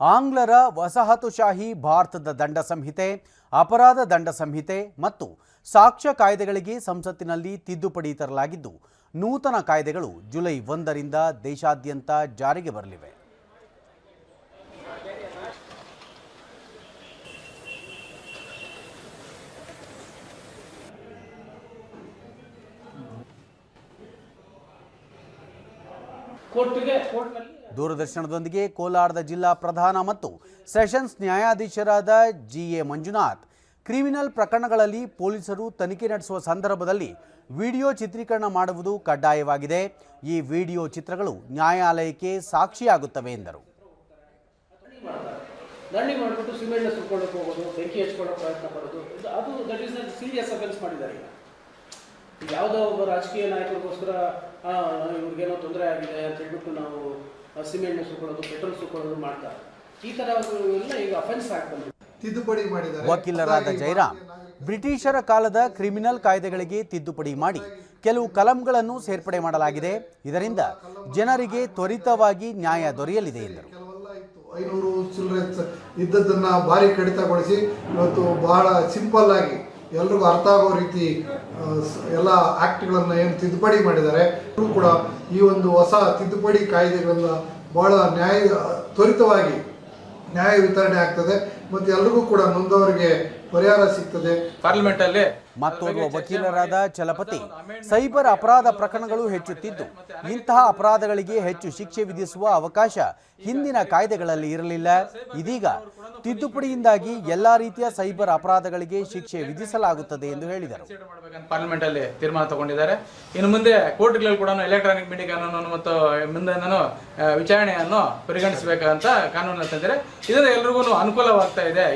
ಆಂಗ್ಲರ ವಸಾಹತುಶಾಹಿ ಭಾರತದ ದಂಡ ಸಂಹಿತೆ, ಅಪರಾಧ ದಂಡ ಸಂಹಿತೆ ಮತ್ತು ಸಾಕ್ಷ್ಯ ಕಾಯ್ದೆಗಳಿಗೆ ಸಂಸತ್ತಿನಲ್ಲಿ ತಿದ್ದುಪಡಿ ತರಲಾಗಿದ್ದು, ನೂತನ ಕಾಯ್ದೆಗಳು ಜುಲೈ ಒಂದರಿಂದ ದೇಶಾದ್ಯಂತ ಜಾರಿಗೆ ಬರಲಿವೆ. ದೂರದರ್ಶನದೊಂದಿಗೆ ಕೋಲಾರದ ಜಿಲ್ಲಾ ಪ್ರಧಾನ ಮತ್ತು ಸೆಷನ್ಸ್ ನ್ಯಾಯಾಧೀಶರಾದ ಜಿ ಎ ಮಂಜುನಾಥ್. ಕ್ರಿಮಿನಲ್ ಪ್ರಕರಣಗಳಲ್ಲಿ ಪೊಲೀಸರು ತನಿಖೆ ನಡೆಸುವ ಸಂದರ್ಭದಲ್ಲಿ ವಿಡಿಯೋ ಚಿತ್ರೀಕರಣ ಮಾಡುವುದು ಕಡ್ಡಾಯವಾಗಿದೆ. ಈ ವಿಡಿಯೋ ಚಿತ್ರಗಳು ನ್ಯಾಯಾಲಯಕ್ಕೆ ಸಾಕ್ಷಿಯಾಗುತ್ತವೆ ಎಂದರು. ದಂಡಿ ಮಾಡಿಬಿಟ್ಟು ಸಿಮೆಂಟ್ ಸುಟ್ಕೊಳ್ಳೋಕೆ ಹೋಗೋದು ಬೆಂಕಿ ಹಚ್ಕೊಳ್ಳೋ ಪ್ರಯತ್ನ ಪಡೋದು ಅದು ದಟ್ ಈಸ್ ಸೀರಿಯಸ್ ಅಫೆನ್ಸ್ ಮಾಡಿದ್ದಾರೆ. ಯಾವುದೋ ಒಬ್ಬ ರಾಜಕೀಯ ನಾಯಕರಿಗೋಸ್ಕರ ಇವ್ರಿಗೇನೋ ತೊಂದರೆ ಆಗಿದೆ ಅಂತ ಹೇಳ್ಬಿಟ್ಟು ನಾವು ಸಿಮೆಂಟ್ ಸುಕೊಳ್ಳೋದು ಪೆಟ್ರೋಲ್ ಸುಕೊಳ್ಳೋದು ಮಾಡ್ತಾರೆ ಈ ಥರ ಎಲ್ಲ ಈಗ ಅಫೆನ್ಸ್ ಆಗ್ತದೆ ತಿದ್ದುಪಡಿ ಮಾಡಿದ್ದಾರೆ. ವಕೀಲರಾದ ಜೈರಾಮ್ ಬ್ರಿಟಿಷರ ಕಾಲದ ಕ್ರಿಮಿನಲ್ ಕಾಯ್ದೆಗಳಿಗೆ ತಿದ್ದುಪಡಿ ಮಾಡಿ ಕೆಲವು ಕಲಂಗಳನ್ನು ಸೇರ್ಪಡೆ ಮಾಡಲಾಗಿದೆ. ಇದರಿಂದ ಜನರಿಗೆ ತ್ವರಿತವಾಗಿ ನ್ಯಾಯ ದೊರೆಯಲಿದೆ ಎಂದರು. ಐನೂರು ಚಿಲ್ಲರೆ ಇದ್ದದ್ದನ್ನು ಭಾರಿ ಕಡಿತಗೊಳಿಸಿ ಇವತ್ತು ಬಹಳ ಸಿಂಪಲ್ ಆಗಿ ಎಲ್ರಿಗೂ ಅರ್ಥ ಆಗೋ ರೀತಿ ಎಲ್ಲ ಆ್ಯಕ್ಟ್ಗಳನ್ನು ಏನು ತಿದ್ದುಪಡಿ ಮಾಡಿದ್ದಾರೆ. ಅವರು ಕೂಡ ಈ ಒಂದು ಹೊಸ ತಿದ್ದುಪಡಿ ಕಾಯ್ದೆಗಳನ್ನ ಬಹಳ ನ್ಯಾಯ, ತ್ವರಿತವಾಗಿ ನ್ಯಾಯ ವಿತರಣೆ ಆಗ್ತದೆ. ಮತ್ತು ಎಲ್ರಿಗೂ ಕೂಡ ನೊಂದವರಿಗೆ ಪರಿಹಾರ ಸಿಗ್ತದೆ. ಪಾರ್ಲಿಮೆಂಟ್ ಅಲ್ಲಿ ಮತ್ತೋರ್ವ ವಕೀಲರಾದ ಚಲಪತಿ ಸೈಬರ್ ಅಪರಾಧ ಪ್ರಕರಣಗಳು ಹೆಚ್ಚುತ್ತಿದ್ದು. ಇಂತಹ ಅಪರಾಧಗಳಿಗೆ ಹೆಚ್ಚು ಶಿಕ್ಷೆ ವಿಧಿಸುವ ಅವಕಾಶ ಹಿಂದಿನ ಕಾಯ್ದೆಗಳಲ್ಲಿ ಇರಲಿಲ್ಲ. ಇದೀಗ ತಿದ್ದುಪಡಿಯಿಂದಾಗಿ ಎಲ್ಲಾ ರೀತಿಯ ಸೈಬರ್ ಅಪರಾಧಗಳಿಗೆ ಶಿಕ್ಷೆ ವಿಧಿಸಲಾಗುತ್ತದೆ ಎಂದು ಹೇಳಿದರು. ಪಾರ್ಲಿಮೆಂಟ್ ಅಲ್ಲಿ ತೀರ್ಮಾನ ತಗೊಂಡಿದ್ದಾರೆ. ಇನ್ನು ಮುಂದೆ ಕೋರ್ಟ್ಗಳಲ್ಲಿ ಕೂಡ ಎಲೆಕ್ಟ್ರಾನಿಕ್ ಮೀಡಿಯಾ ಕಾನೂನನ್ನು ಮತ್ತು ನಾನು ವಿಚಾರಣೆಯನ್ನು ಪರಿಗಣಿಸಬೇಕಂತ ಕಾನೂನು ತಂದಿದೆ ಇದರಿಂದ ಎಲ್ರಿಗೂ ಅನುಕೂಲವಾಗ್ತಾ ಇದೆ.